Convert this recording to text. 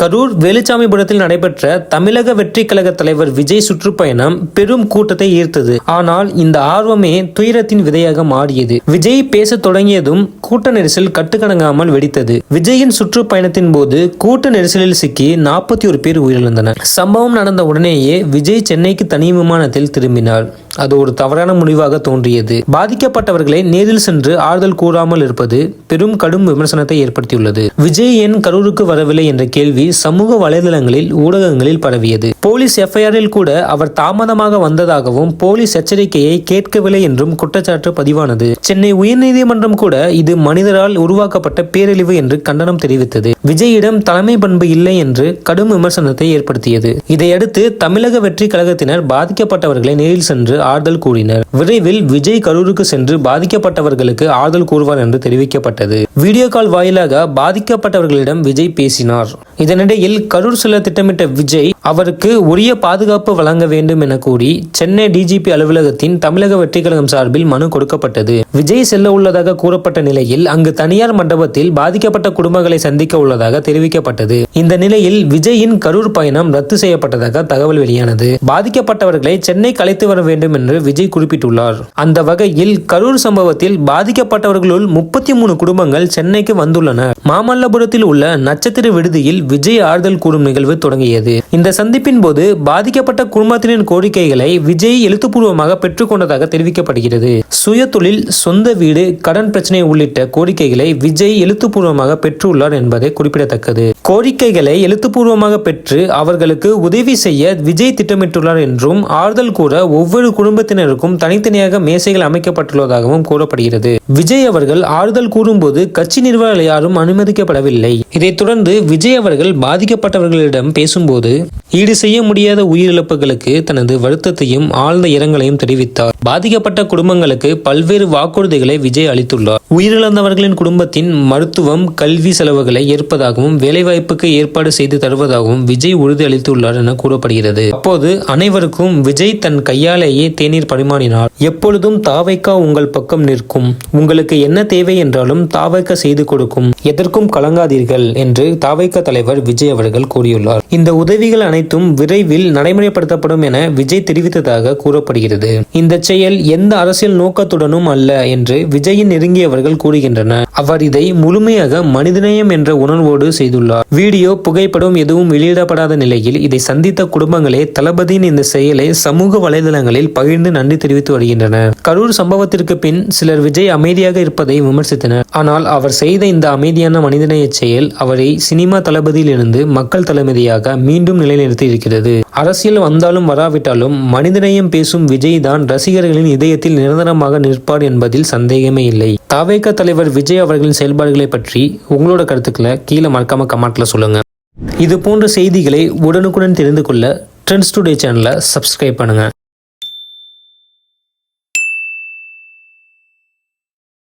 கரூர் வேலுச்சாமிபுரத்தில் நடைபெற்ற தமிழக வெற்றி கழக தலைவர் விஜய் சுற்றுப்பயணம் பெரும் கூட்டத்தை ஈர்த்தது. ஆனால் இந்த ஆர்வமே துயரத்தின் விதையாக மாறியது. விஜய் பேசத் தொடங்கியதும் கூட்ட நெரிசல் கட்டுக்கணங்காமல் வெடித்தது. விஜயின் சுற்றுப்பயணத்தின் போது கூட்ட நெரிசலில் சிக்கி நாற்பத்தி ஒரு பேர் உயிரிழந்தனர். சம்பவம் நடந்த உடனேயே விஜய் சென்னைக்கு தனி விமானத்தில் திரும்பினார். அது ஒரு தவறான முடிவாக தோன்றியது. பாதிக்கப்பட்டவர்களை நேரில் சென்று ஆறுதல் கூறாமல் இருப்பது பெரும் கடும் விமர்சனத்தை ஏற்படுத்தியுள்ளது. விஜய் ஏன் கரூருக்கு வரவில்லை என்ற கேள்வி சமூக வலைதளங்களில் ஊடகங்களில் பரவியது. போலீஸ் எஃப்ஐஆரில் கூட அவர் தாமதமாக வந்ததாகவும் போலீஸ் எச்சரிக்கையை கேட்கவில்லை என்றும் குற்றச்சாட்டு பதிவானது. சென்னை உயர்நீதிமன்றம் கூட இது மனிதரால் உருவாக்கப்பட்ட பேரழிவு என்று கண்டனம் தெரிவித்தது. விஜயிடம் தலைமை பண்பு இல்லை என்று கடும் விமர்சனத்தை ஏற்படுத்தியது. இதையடுத்து தமிழக வெற்றி கழகத்தினர் பாதிக்கப்பட்டவர்களை நேரில் சென்று ஆறுதல் கூறினர். விரைவில் விஜய் கரூருக்கு சென்று பாதிக்கப்பட்டவர்களுக்கு ஆறுதல் கூறுவார் என்று தெரிவிக்கப்பட்டது. வீடியோ கால் வாயிலாக பாதிக்கப்பட்டவர்களிடம் விஜய் பேசினார். இதன் இதனிடையில் கரூர் செல்ல திட்டமிட்ட விஜய் அவருக்கு உரிய பாதுகாப்பு வழங்க வேண்டும் என கூறி சென்னை டிஜிபி அலுவலகத்தின் தமிழக வெற்றிக்கழகம் சார்பில் மனு கொடுக்கப்பட்டது. விஜய் செல்ல உள்ளதாக கூறப்பட்ட நிலையில் அங்கு தனியார் மண்டபத்தில் பாதிக்கப்பட்ட குடும்பங்களை சந்திக்க உள்ளதாக தெரிவிக்கப்பட்டது. இந்த நிலையில் விஜயின் கரூர் பயணம் ரத்து செய்யப்பட்டதாக தகவல் வெளியானது. பாதிக்கப்பட்டவர்களை சென்னை கலைத்து வர வேண்டும் என்று விஜய் குறிப்பிட்டுள்ளார். அந்த வகையில் கரூர் சம்பவத்தில் பாதிக்கப்பட்டவர்களுள் முப்பத்தி மூணு குடும்பங்கள் சென்னைக்கு வந்துள்ளன. மாமல்லபுரத்தில் உள்ள நட்சத்திர விடுதியில் விஜய் ஆறுதல் கூறும் நிகழ்வு தொடங்கியது. இந்த சந்திப்பின் போது பாதிக்கப்பட்ட குடும்பத்தினரின் கோரிக்கைகளை விஜய் எழுத்துப்பூர்வமாக பெற்றுக்கொண்டதாக தெரிவிக்கப்படுகிறது. சுய தொழில் சொந்த வீடு கடன் பிரச்சனை உள்ளிட்ட கோரிக்கைகளை விஜய் எழுத்துப்பூர்வமாக பெற்றுள்ளார் என்பதை குறிப்பிடத்தக்கது. கோரிக்கைகளை எழுத்துப்பூர்வமாக பெற்று அவர்களுக்கு உதவி செய்ய விஜய் திட்டமிட்டுள்ளார் என்றும் ஆறுதல் கூற ஒவ்வொரு குடும்பத்தினருக்கும் தனித்தனியாக மேசைகள் அமைக்கப்பட்டுள்ளதாகவும் கூறப்படுகிறது. விஜய் அவர்கள் ஆறுதல் கூறும்போது கட்சி நிர்வாகிகள் யாரும் அனுமதிக்கப்படவில்லை. இதைத் தொடர்ந்து விஜய் அவர்கள் பாதிக்கப்பட்டவர்களிடம் பேசும்போது ஈடு செய்ய முடியாத உயிரிழப்புகளுக்கு தனது வருத்தத்தையும் ஆழ்ந்த இரங்கலையும் தெரிவித்தார். பாதிக்கப்பட்ட குடும்பங்களுக்கு பல்வேறு வாக்குறுதிகளை விஜய் அளித்துள்ளார். உயிரிழந்தவர்களின் குடும்பத்தின் மருத்துவம் கல்வி செலவுகளை ஏற்பதாகவும் வேலைவாய்ப்புக்கு ஏற்பாடு செய்து தருவதாகவும் விஜய் உறுதி அளித்துள்ளார் என கூறப்படுகிறது. அப்போது அனைவருக்கும் விஜய் தன் கையாலேயே தேநீர் பரிமாறினார். எப்பொழுதும் தாவைக்கா உங்கள் பக்கம் நிற்கும். உங்களுக்கு என்ன தேவை என்றாலும் தாவைக்கா செய்து கொடுக்கும். எதற்கும் கலங்காதீர்கள் என்று தாவைக்கா தலைவர் விஜய் அவர்கள் கூறியுள்ளார். இந்த உதவிகள் அனைத்தும் விரைவில் நடைமுறைப்படுத்தப்படும் என விஜய் தெரிவித்ததாக கூறப்படுகிறது. இந்த செயல் எந்த அரசியல் நோக்கத்துடனும் அல்ல என்று விஜயின் நெருங்கியவர்கள் கூறுகின்றனர். அவர் இதை முழுமையாக மனிதநேயம் என்ற உணர்வோடு செய்துள்ளார். வீடியோ புகைப்படம் எதுவும் வெளியிடப்படாத நிலையில் இதை சந்தித்த குடும்பங்களே தளபதியின் இந்த செயலை சமூக வலைதளங்களில் பகிர்ந்து நன்றி தெரிவித்து வருகின்றனர். கரூர் சம்பவத்திற்கு பின் சிலர் விஜய் அமைதியாக இருப்பதை விமர்சித்தனர். ஆனால் அவர் செய்த இந்த அமைதியான மனிதநேய செயல் அவரை சினிமா தளபதியில் இருந்து மக்கள் தளபதியாக மீண்டும் நிலைநிறுத்தி இருக்கிறது. அரசியல் வந்தாலும் வராவிட்டாலும் மனிதநேயம் பேசும் விஜய் தான் ரசிகர் ரசிகர்களின் இதயத்தில் நிரந்தரமாக நிற்பார் என்பதில் சந்தேகமே இல்லை. தாவேக தலைவர் விஜய் அவர்களின் செயல்பாடுகளை பற்றி உங்களோட கருத்துக்களை கீழே மறக்காம கமெண்ட்ல சொல்லுங்க. இது போன்ற செய்திகளை உடனுக்குடன் தெரிந்து கொள்ள ட்ரெண்ட்ஸ் டுடே சேனலை சப்ஸ்கிரைப் பண்ணுங்க.